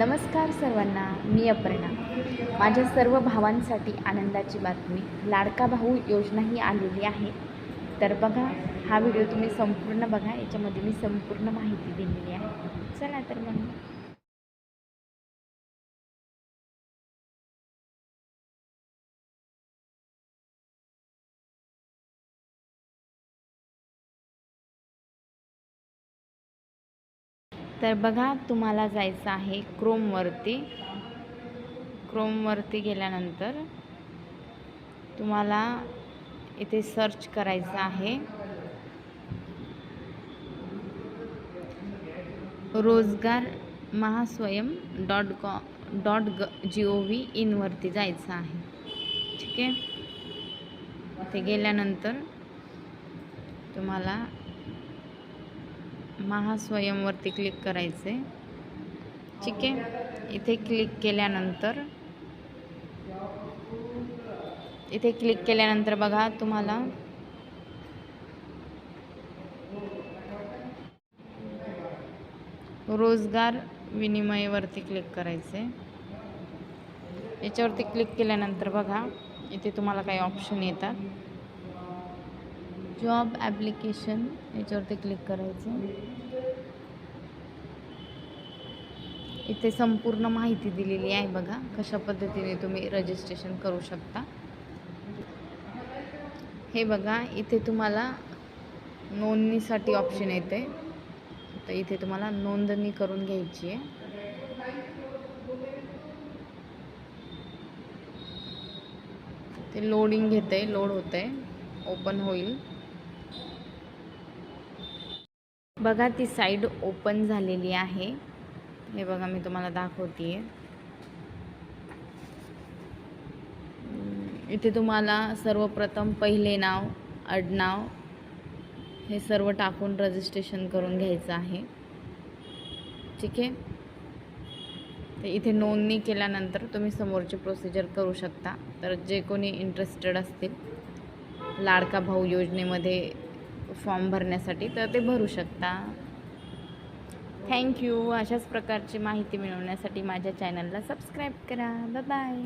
नमस्कार सर्वांना मी अपर्णा. माझ्या सर्व भावांसाठी आनंदाची बातमी. लाडका भाऊ योजना ही आलेली आहे. तर बघा हा व्हिडिओ तुम्ही संपूर्ण बघा. याच्यामध्ये मी संपूर्ण माहिती दिलेली आहे. चला तर मग. तर बघा तुम्हाला जायचं आहे क्रोमवरती. क्रोमवरती गेल्यानंतर तुम्हाला इथे सर्च करायचं आहे. रोजगार महास्वयं डॉट कॉ डॉट ग जी ओ व्ही इनवरती जायचं आहे. ठीक आहे? इथे गेल्यानंतर तुम्हाला महास्वयंवरती क्लिक करायचे ठीक आहे? इथे क्लिक केल्यानंतर इथे क्लिक केल्यानंतर बघा तुम्हाला रोजगार विनिमयवरती क्लिक करायचे याच्यावरती क्लिक केल्यानंतर बघा इथे तुम्हाला काही ऑप्शन येतात. जॉब ॲप्लिकेशन याच्यावरती क्लिक करायचं. इथे संपूर्ण माहिती दिलेली आहे बघा कशा पद्धतीने तुम्ही रजिस्ट्रेशन करू शकता. हे बघा इथे तुम्हाला नोंदणीसाठी ऑप्शन येते. तर इथे तुम्हाला नोंदणी करून घ्यायची आहे. ते लोडिंग घेते लोड होते ओपन होईल. बघा ती साईड ओपन झालेली आहे. हे बघा मी तुम्हाला दाखवते इथे तुम्हाला सर्वप्रथम पहिले नाव आडनाव हे सर्व टाकून रजिस्ट्रेशन करून घ्यायचं आहे. ठीक आहे? तर इथे नोंदणी केल्यानंतर तुम्ही समोरची प्रोसिजर करू शकता. तर जे कोणी इंटरेस्टेड असतील लाडका भाऊ योजनेमध्ये फॉर्म भरण्यासाठी तर ते भरू शकता. थँक्यू अशाच प्रकारची माहिती मिळवण्यासाठी माझ्या चॅनलला सबस्क्राईब करा. बाय